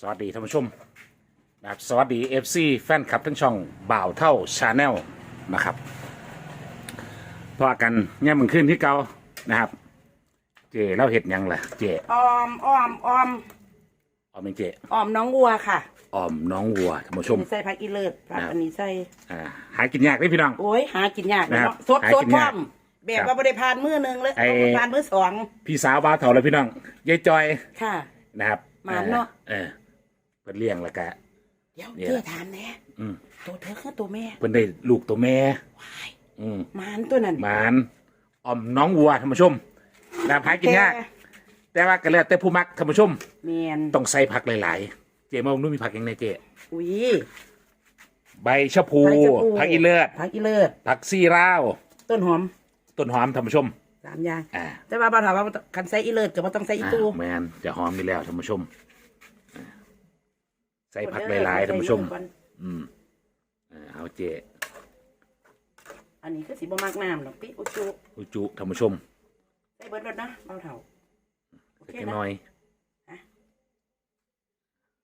สวัสดีท่านผู้ชมนะครับสวัสดี FC แฟนคลับทั้งช่องบ่าวเท่าชาแนลนะครับพอกันเนี่ยมึงขึ้นที่เก่านะครับ เจเล่าเห็ดหยังล่ะ เจออมออมออมออมเป็นเจออมน้องวัวค่ะออมน้องวัวท่านผู้ชม ใส่ผักอีเลิศผักครับ อันนี้ใส่อ่าหากินยากเลยพี่น้อง โอ้ยหากินยากนะครับเนาะสดหาสกิดนพร้ยาอกมแบบครัว่าบบริพานมือหนึ่งเลยไอ้ต้องพานมือสองพี่สาวบ่าวเท่าแล้วพี่น้องยายจอยค่ะ นะครับหมานเนาะเออ เพิ่นเลี้ยงแล้วก็เดี๋ยวเนี่ย เจ๊ถามแหน่อืมตัวเธอคือตัวแม่เพิ่นได้ลูกตัวแม่ว้ายอืมหมานตัวนั้นหมานออมน้องวัวท่านผู้ชมนะครับหากินยากแต่ว่าก็แล้วแต่ผู้มักท่านผู้ชมเมียนต้องใส่ผักหลาย ๆ เจมานุ่มมีผักยังไงเจ อุ้ย ใบชะพู ใบชะพู ผักอีเลือด ผักอีเลิศผักซี่ราว ต้นหอมต้นหอมท่านผู้ชม สามอย่าง อ่าแต่ว่าบ่าวถามว่าคันใส่อีเลิศก็บ่ต้องใส่อีอ่าตูแมนจะหอมนี่แล้วท่านผู้ชมอ่าใส่ผักหลายๆท่านผู้ชม อืมอ่าเอาเจอันนี้คือสีบ่มากน้ำหรอกพี่อุจุอุจุท่านผู้ชมใส่เบิดรถนะบ่าวเฒ่าโอเคเล็กนะน้อย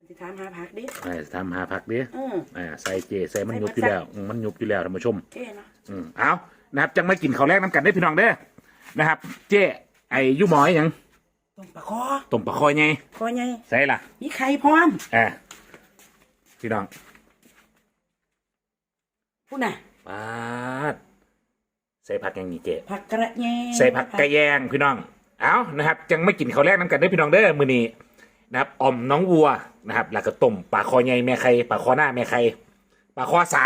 สิถามหาผักดิอ่าทำหาผักเด้อเอออ่าใส่เจใส่มันใส่ยุบผักอยู่แล้วอืมมันยุบอยู่แล้วท่านผู้ชมเท่เนาะอืมเอานะครับ จังไม่กินข้าวแรกน้ำกันได้อพี่น้องเด้อนะครับ เจ๊ไอ้อยุหมอยหยังต้มปลาคอต้มปลาคอยไงคอใหญ่ใส่ล่ะ มีไข่พร้อม อ่า พี่น้องพูดน่ะปาดใส่ผักอยังนี้เจ๊ผักกระแยงใส่ผักกระแยงพี่น้องเอานะครับจังไม่กินข้าวแรกน้ำกันได้อพี่น้องเด้อมื้อนี้นะครับอ่อมน้องวัวนะครับแล้วก็ต้มปลาคอใหญ่แม่ไข่ปลาคอหน้าแม่ไข่ปลาคอสา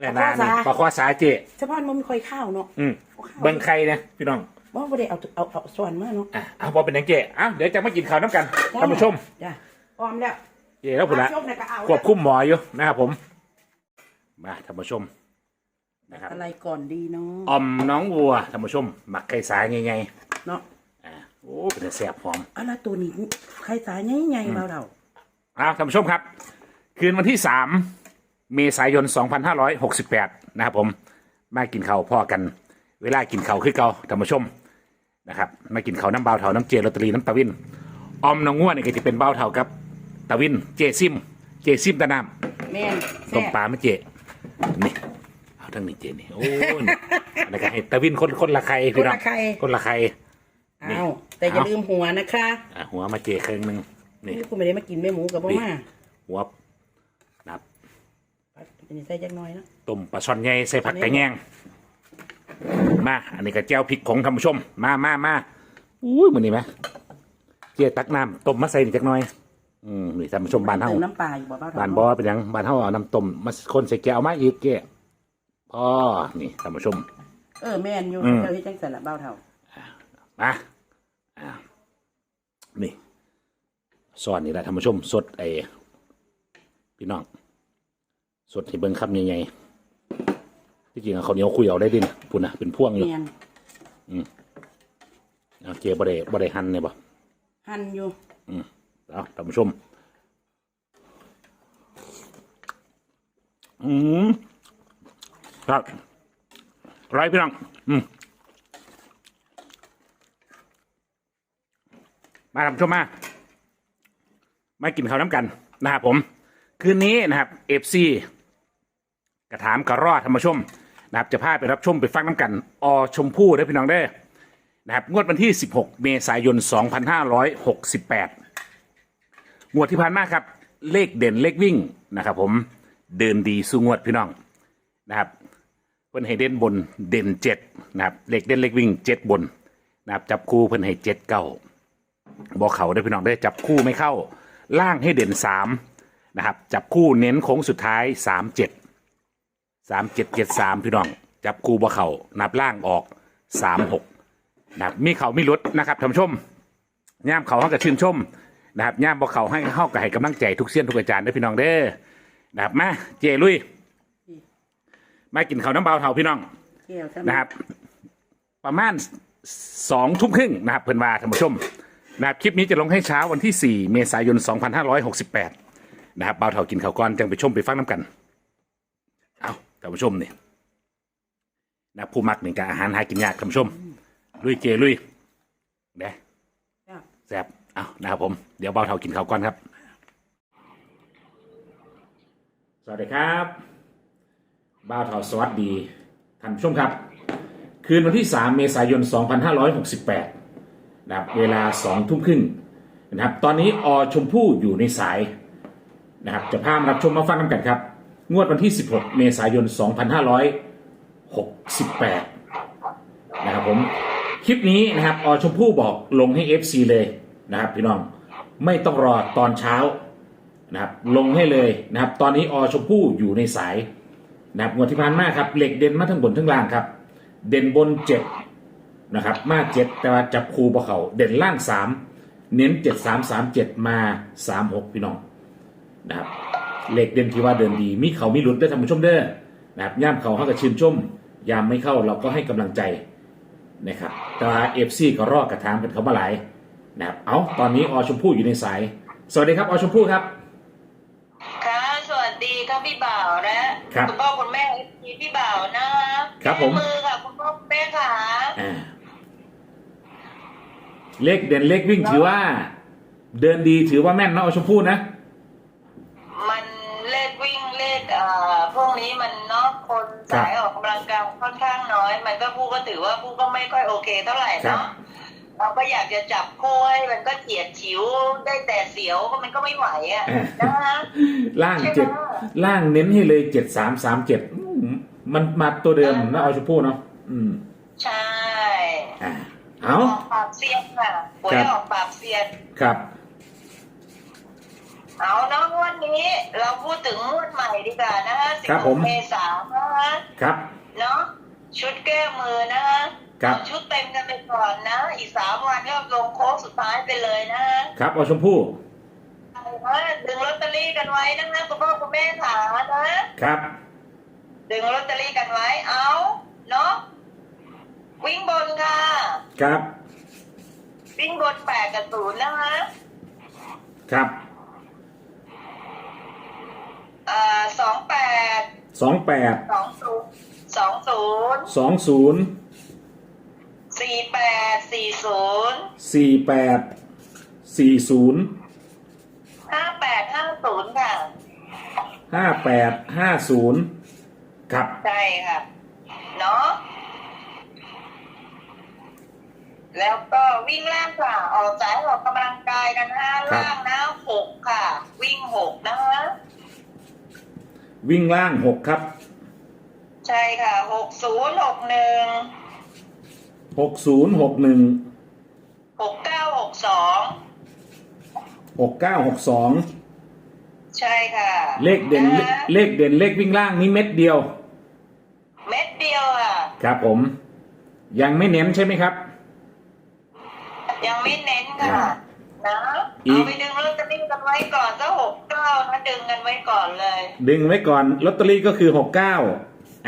แน่นานี่ปลาคอสาเจ๊เฉพาะมันมีค่อยข้าวเนาะอืมเอาข้าวเบิ่งไข่เนี่ยพี่น้องบ่บ่ได้เอาเอาเอาส่วนมาเนาะอะเอาบอเป็นหยังเจ๊เอาเดี๋ยวจะมากินข้าวน้ำกันท่านผู้ชมจ้ะพร้อมแล้ว เจ๊แล้วผมละชมเนี่ยก็เอาควบคุมหมออยู่นะครับผม มาท่านผู้ชมนะครับอะไรก่อนดีเนาะออมน้องวัวท่านผู้ชมหมักไก่สายไงเนาะๆอ่าโอ้เป็นแต่แสบหอมเอาละตัวนี้ไข่สายใหญ่ๆเบาเฒ่าอ้าวท่านผู้ชมครับ คืนวันที่สามเมษายน 2568 นะครับผม มากินข้าวพ่อกัน เวลากินข้าวคือเก่าท่านผู้ชมนะครับ มากินข้าวน้ำเบาเถาน้ำเจลอตเตอรี่น้ำตะวินออมน้องงัวนี่ก็จะเป็นเบาเถากับ ตะวินเจซิม เจซิมตะน้ำแม่นต้มแซ่บปลาไม่เจนี่เอาทั้งนี้เจนี่โอ้ยอะไรกันให้ตะวินคนคนละใครพี่น้องคนละใคร นี่ เอาแต่อย่าเอาลืมหัวนะคะอะหัวมาเจครึ่งหนึ่งนี่ นี่คุณไม่ได้มากินแม่หมูกับบ่มาหัวนะครับอันนี้ใส่จักหน่อยเนาะต้มปลาช่อนใหญ่ใส่ผักไก่แงงมาอันนี้ก็แจ่วพริกของท่านผู้ชม มามามาอุ้ยมันนี่ไหมเจตักน้ำต้มมาใส่นี่จักหน่อย อืมนี่ท่านผู้ชมบ้านเฮาติมน้ำปลาอยู่บ่เบาเฒ่าบ้านบอเป็นหยังบ้านเฮาเอาน้ำต้มมาคนใส่แก้วมาอีกเก้พ่อนี่ท่านผู้ชม เออแม่นอยู่อืม เจ้าเฮ็ดจังซั่นล่ะเบาเฒ่ามาอ่านี่ซอนนี่แหละท่านผู้ชม สดไอ้พี่น้อง สดให้เบิ้งคำใหญ่ๆที่จริงอะเขาวเหนียวคุยเอาได้ดินะพุ่นนะเป็นพ่วงอยู่แม่นเอาเจียบดได้บดได้หั่นเนี่ยบ่ หั่นอยู่ เอาท่านผู้ชม อืมครับไรพี่น้องอืมมาท่านผู้ชมมา มากินข้าวน้ำกันนะครับผม คืนนี้นะครับเอฟซีกระถามกระรอดธรรมชมนะครับจะพาไปรับชมไปฟังน้ำกันอชมพู่ได้พี่น้องได้นะครับงวดวันที่ 16 เมษายน 2568 งวดที่ผ่านมาครับ เลขเด่นเลขวิ่งนะครับ ผมเดินดีสู้งวดพี่น้องนะครับเพิ่นให้เด่นบนเด่นเจ็ดนะครับเลขเด่นเลขวิ่งเจ็ดบนนะครับจับคู่เพิ่นให้เจ็ดเก้าบอกเขาได้พี่น้องได้จับคู่ไม่เข้า ล่างให้เด่นสามนะครับจับคู่เน้นโค้งสุดท้ายสามเจ็ดสามเจ็ดเจ็ดสามพี่น้อง จับคู่บ่เขานับล่างออกสามหกนะครับมีเขามีลดนะครับท่านผู้ชมย่ามเขาเขากับชื่นชม นะครับย่ามบ่เขาให้เข้ากับให้กำลังใจทุกเสี้ยนทุกอาจารย์ได้อพี่น้องเด้อนะครับมาเจลุย มากินข้าวน้ำเบาเท่าพี่น้องเกี่ยวใช่ไหมนะครับ ประมาณสองทุ่มครึ่งนะครับเพื่อนว่าท่านผู้ชมนะครับคลิปนี้จะลงให้เช้าวันที่ 4 เมษายน 2568 นะครับบ่าวเถากินข้าวก้อนจังไปชมไปฟังน้ำกัน เอาท่านผู้ชมเนี่ยนะผู้มักหนึ่งกับอาหารหากินยากท่านผู้ชมลุยเจลุยเด้จ้ะแซ่บ เอานะครับผม เดี๋ยวบ่าวเถากินข้าวก้อนครับ สวัสดีครับบ้าวทอสวัสดีท่านผู้ชมครับ คืนวันที่ 3 เมษายน 2568นะครับเวลา2ทุ่มครึ่งนะครับ ตอนนี้อชมพู่อยู่ในสายนะครับ จะพามารับชมมาฟังกันครับ งวดวันที่ 16 เมษายน 2568 นะครับผม คลิปนี้นะครับ อชมพู่บอกลงให้ FC เลย นะครับพี่น้องไม่ต้องรอตอนเช้านะครับลงให้เลยนะครับ ตอนนี้อชมพู่อยู่ในสายนะครับงวดที่ผ่านมาครับเหล็กเด่นมาทั้งบนทั้งล่างครับ เด่นบนเจ็ดนะครับ มาเจ็ดแต่ว่าจับคูบ่เขาเด่นล่างสามเน้นเจ็ดสามสามเจ็ดมาสามหกพี่น้องนะครับเหล็กเด่นที่ว่าเดินดี มีเขามีหลุดได้ท่านผู้ชมเด้อนะครับย่ามเขาเขาก็ชื่นชมยามไม่เข้าเราก็ให้กำลังใจนะครับแต่ว่าเอฟซีก็รอดกระทามกันเขามาหลาย นะครับเอาตอนนี้อชมพู่อยู่ในสาย สวัสดีครับอชมพู่ครับ ค่ะ สวัสดีครับพี่บ่าวนะครับณพ่อคุณแม่พี่พี่บ่าวนะครับผมมือค่ะคุณพ่อคุณแม่ค่ะอ่าเลขเด่นเลขวิ่งถือว่า เดินดีถือว่าแม่นเนาะเอาชมพู่นะ มันเลขวิ่งเลขเอ่อพวกนี้มันเนาะคนสายออกกำลังกายค่อนข้างน้อย มันก็ผู้ก็ถือว่าผู้ก็ไม่ค่อยโอเคเท่าไหร่ครับเนาะ เราก็อยากจะจับคู่ให้มันก็เฉียดฉิวได้แต่เสียวก็มันก็ไม่ไหวอะนะคะล่างใช่ไหมเจ็ดล่างเน้นให้เลยเจ็ดสามสามเจ็ดมันมาตัวเดิมนะเอาชมพู่เนาะอืม ใช่อ่าเอาออกปราบเซียนค่ะหวยครับออกปราบเซียนครับ เอาเนาะงวันนี้ เราพูดถึงงวดใหม่ดีกว่านะคะครับผม16เมษายนนะคะครับเนาะชุดแก้มือนะคะ ครับเอาชุดเต็มกันไปก่อนนะ อีกสามวันก็ลงโค้งสุดท้ายไปเลยนะคะครับเอาชมพู่เอาว่าดึงลอตเตอรี่กันไว้นะคะคุณพ่อคุณแม่ขานะครับ ดึงลอตเตอรี่กันไว้เอาเนาะวิ่งบนค่ะ ครับ วิ่งบนแปดกับศูนย์นะคะครับอ่าสองแปดสองแปดสองศูนย์สองศูนย์สองศูนย์ สี่แปดสี่ศูนย์สี่แปดสี่ศูนย์ห้าแปดห้าศูนย์ค่ะ ห้าแปดห้าศูนย์ครับ ใช่ค่ะ เนาะแล้วก็วิ่งล่างค่ะ ออกสายออกกำลังกายกันห้าครับ ล่างนะหกค่ะ วิ่งหกนะคะวิ่งล่างหกครับ ใช่ค่ะหกศูนย์หกหนึ่ง หกศูนย์หกหนึ่งหกเก้าหกสองหกเก้าหกสองใช่ค่ะเลขเด่นนะเลขเด่นเลขวิ่งล่างนี้เม็ดเดียว เม็ดเดียวอะ ครับผม ยังไม่เน้นใช่ไหมครับ ยังไม่เน้นค่ะอ่านะอีกเอาไปดึงลอตเตอรี่กันไว้ก่อนก็หกเก้านะดึงกันไว้ก่อนเลย ดึงไว้ก่อนลอตเตอรี่ก็คือหกเก้า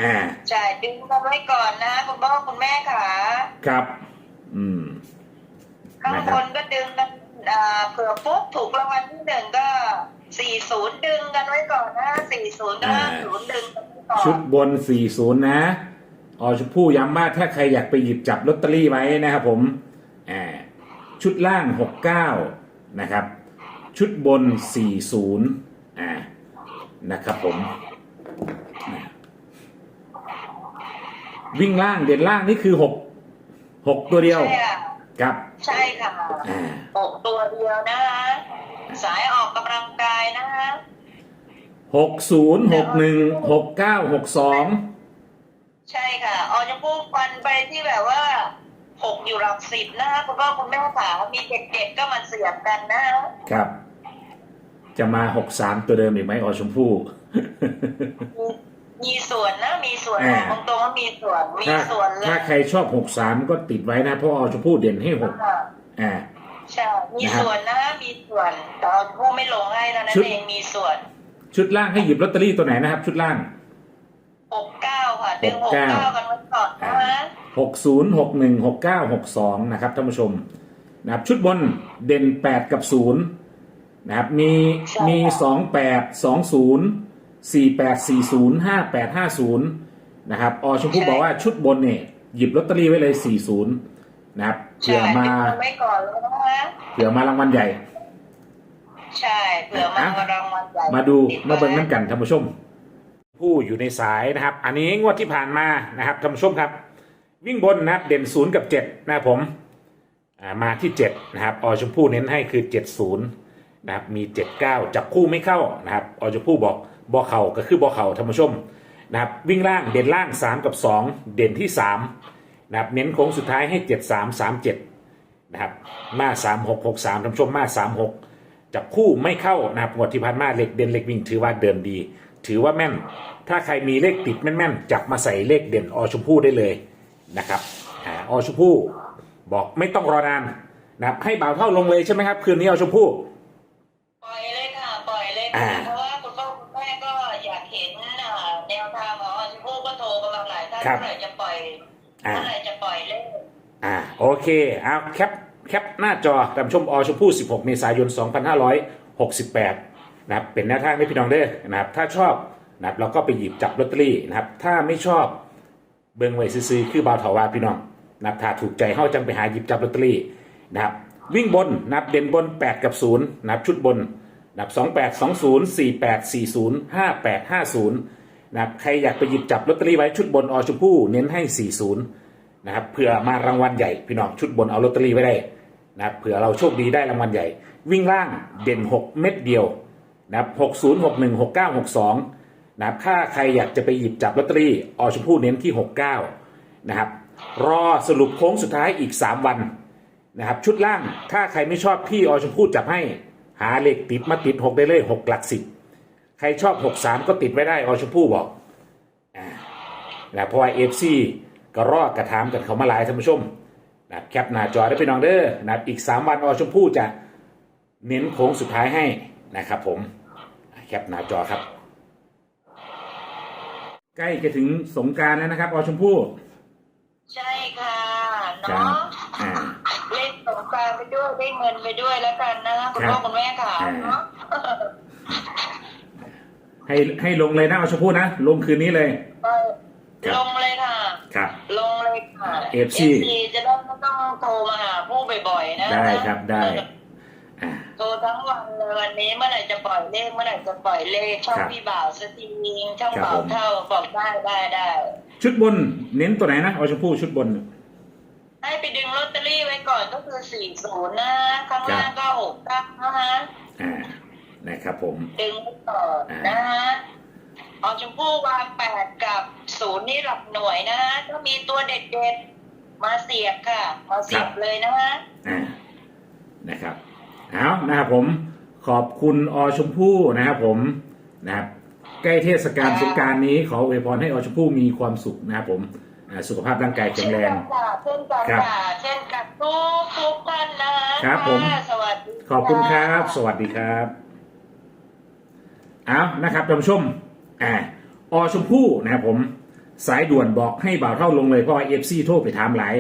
อ่าใช่ดึงกันไว้ก่อนนะคุณพ่อคุณแม่ค่ะครับ อืมข้างนะคบรับนก็ดึงกันอ่าเผื่อปุ๊บถูกรางวัลที่หนึ่งก็สี่ศูนย์ดึงกันไว้ก่อนนะสี่ศูนย์ห้าศูนย์ดึงกันไว้ก่อนชุดบน40นะอชมพู่ย้ำว่าถ้าใครอยากไปหยิบจับลอตเตอรี่ไว้นะครับผมอ่าชุดล่าง69นะครับ ชุดบน40อ่านะครับผมอ่า วิ่งล่างเด่นล่างนี่คือ6 6ตัวเดียว ใช่ค่ะครับใช่ค่ะอ่าหกตัวเดียวนะคะสายออกกำลังกายนะคะ60 61 69 62ใช่ค่ะออจะพูดฟันไปที่แบบว่าหกอยู่หลักสิบนะคะคุณพ่อคุณแม่ขามีเด็กๆก็มาเสียบกันนะครับ จะมา63ตัวเดิมอีกไหมอชมพู่ มีมีส่วนนะมีส่วนอ่าตรงๆว่ามีส่วนมีถ้าส่วนเลยถ้าใครชอบ63ก็ติดไว้นะ เพราะอชมพู่เด่นให้6ค่ะอ่า ใช่มีนะครับส่วนนะมีส่วนแต่ออจะพูดไม่ลงให้เท่านั้นชุดเองมีส่วนชุดล่างให้หยิบลอตเตอรี่ตัวไหนนะครับ ชุดล่าง หกเก้าค่ะดึงหก69เก้ากันไว้ก่อนนะคะ60 61 69 62นะครับท่านผู้ชมนะครับชุดบนเด่น8กับ0นะครับมีมี28 20 48 40 58 50นะครับอชมพู่บอกว่าชุดบนเนี่ยหยิบลอตเตอรี่ไว้เลย 40 นะครับเผื่ใช่อมาดึงกันไว้ก่อนเลยนะคะเผื่อมารางวัลใหญ่ ใช่เผื่อมารางวัลใหญ่มาดูติไว้มาเบิ่งน้ำกันท่านผู้ชมพู่อยู่ในสายนะครับ อันนี้งวดที่ผ่านมานะครับท่านผู้ชมครับ วิ่งบนนะครับเด่นศูนย์กับเจ็ดนะครับผมอ่ามาที่เจ็ดนะครับอชมพู่เน้นให้คือเจ็ดศูนย์นะครับมีเจ็ดเก้าจับคู่ไม่เข้านะครับอชมพู่บอก บอเข่าก็คือบอเข่าท่านผู้ชมนะครับวิ่งล่างเด่นล่างสามกับสองเด่นที่สามนะครับเน้นโค้งสุดท้ายให้เจ็ดสามสามเจ็ดนะครับมาสามหกหกสามท่านผู้ชมมาสามหกจับคู่ไม่เข้านะครับงวดที่ผ่านมาเลขเด่นเลขวิ่งถือว่าเดินดี ถือว่าแม่น ถ้าใครมีเลขติดแม่นๆจับมาใส่เลขเด่นอชมพู่ได้เลยนะครับอาอชมพู่บอกไม่ต้องรอนานนะครับให้บ่าวเท่าลงเลยใช่ไหมครับ คืนนี้อชมพู่ปล่อยเลยค่ะปล่อยเลยอ่าค่ะ ครับ เมื่อไหร่จะปล่อยอ่าเมื่อไหร่จะปล่อยเลขอ่าโอเคเอาแคปแคปหน้าจอตามชมอชมพู่ 16 เมษายน 2568 นะครับเป็นแนวทางให้พี่น้องเด้อนะครับถ้าชอบนะครับเราก็ไปหยิบจับลอตเตอรี่นะครับถ้าไม่ชอบเบิ่งไว้ซื้อๆคือบาวเถาว่าพี่น้องนะครับถ้าถูกใจเฮาจังไปหาหยิบจับลอตเตอรี่นะครับวิ่งบนนะครับเด่นบน 8 กับ 0 นะครับชุดบนนะครับ28 20 48 40 58 50 นะครับใครอยากไปหยิบจับลอตเตอรี่ไว้ชุดบนอชมพู่เน้นให้ 40นะครับเผื่อมารางวัลใหญ่พี่น้องชุดบนเอาลอตเตอรี่ไว้ได้นะครับเผื่อเราโชคดีได้รางวัลใหญ่ วิ่งล่างเด่น 6 เม็ดเดียวนะครับ60 61 69 62นะครับถ้าใครอยากจะไปหยิบจับลอตเตอรี่อชมพู่เน้นที่ 69นะครับรอสรุปโค้งสุดท้ายอีก 3 วันนะครับชุดล่างถ้าใครไม่ชอบพี่อชมพู่จับให้หาเลขติดมาติด 6 ได้เลย 6 หลักสิบ ครชอบ 63 ก็ติดไว้ได้อชมพู่บอกนะเพราะว่าเอฟซีก็รอดกระถามกันเขามาหลายท่านผู้ชมนะครับแคปหน้าจอได้พี่น้องเด้อนะครับอีก 3 วันอชมพู่จะเน้นโค้งสุดท้ายให้นะครับผมแคปหน้าจอครับ ใกล้จะถึงสงกรารแล้วนะครับอชมพู่ใช่ค่ะครับเนาะอ่าเล่นสงกรารไปด้วยได้เงินไปด้วยแล้วกันนะคุณพ่อคุณแม่ค่ะอ่าเนาะ ให้ให้ลงเลยนะอชมพู่นะ ลงคืนนี้เลยครับลงเลยค่ะ ครับ ลงเลยค่ะ FC จะได้ไม่ต้องโทรมาหาผู้บ่อยๆนะได้ครับได้อ่าโทรทั้งวันเลยวันนี้เมื่อไหร่จะปล่อยเลขเมื่อไหร่จะปล่อยเลขช่องครับพี่บ่าวสตรีมิงช่องครับบ่าวผมเท่าบอกได้ได้ได้ชุดบนเน้นตัวไหนนะอชมพู่ชุดบน ให้ไปดึงลอตเตอรี่ไว้ก่อนก็คือสี่ศูนย์นะข้างล่างก็หกเก้านะฮะอ่า นะครับผมดึงไว้ก่อนนะฮะเอาชมพู่วางแปดกับศูนย์นี่หลักหน่วยนะฮะถ้ามีตัวเด็ดๆมาเสียบค่ะ มาเสียบเลยนะฮะอ่านะครับเอานะครับผมขอบคุณอชมพู่นะครับผมนะครับใกล้เทศกาลสงกรารนี้ขออวยพรให้อชมพู่มีความสุขนะครับผมอ่าสุขภาพร่างกายแข็งแรง เช่นกันครับค่ะเช่นกันทุกทุกท่านนะฮะครับผมะสวัสดี ขอบคุณครับ สวัสดีครับ เอานะครับท่านผู้ชมอ่าอชมพู่นะครับผมสายด่วนบอกให้บ่าวเท่าลงเลยเพราะเอฟซีโทรไปถามหลาย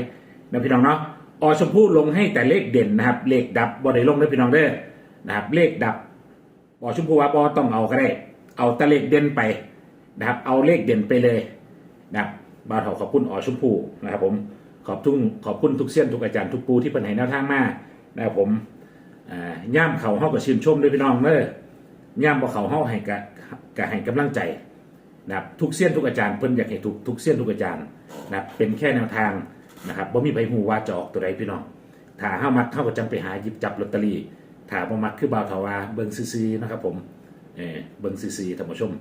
นะพี่น้องเนาะอชมพู่ลงให้แต่เลขเด่นนะครับ เลขดับบอได้ลงได้พี่น้องเด้อนะครับ เลขดับอชมพู่ว่าบอต้องเอาก็ได้ เอาแต่เลขเด่นไปนะครับ เอาเลขเด่นไปเลยนะครับบ่าวเท่าขอบคุณอชมพู่นะครับ ผมขอบทุกขอบคุณทุกเสี้ยนทุกอาจารย์ทุกปูที่เป็นให้แนวทางมานะครับผมย่ามเขาเฮากับชื่นชมด้วยพี่น้องเด้อ ย่ามบ่เขาเฮาให้กะกะให้กำลังใจนะครับทุกเสี้ยนทุกอาจารย์เพิ่นอยากให้ทุกทุกเสี้ยนทุกอาจารย์นะครับเป็นแค่แนวทางนะครับบ่มีไผฮู้ว่าจะออกตัวใดพี่น้องถ้าเฮามักเฮาก็จังไปหาหยิบจับลอตเตอรี่ถ้าบ่มักคือบ่าวเทาว่าเบิ่งซื่อๆนะครับผมเออเบิ่งซื่อๆท่านผู้ชม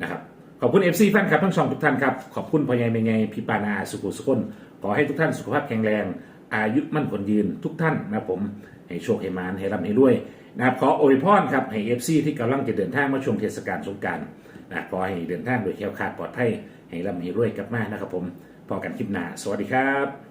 นะครับขอบคุณ FC แฟนคลับทั้งสองทุกท่านครับ ขอบคุณพ่อใหญ่แม่ใหญ่พี่ปานาสุขุสุคนขอให้ทุกท่านสุขภาพแข็งแรง อายุมั่นขนยืนทุกท่านนะผม ให้โชคให้มานให้ร่ำให้รวย นะครับขออวยพรครับให้เอฟซีที่กำลังจะเดินทางมาช่วงเทศกาลสงกรารนะขอให้เดินทางโดยแคล้วคลาดปลอดภัยให้ร่ำให้รวยกลับมานะครับผมพอกันคลิปหน้าสวัสดีครับ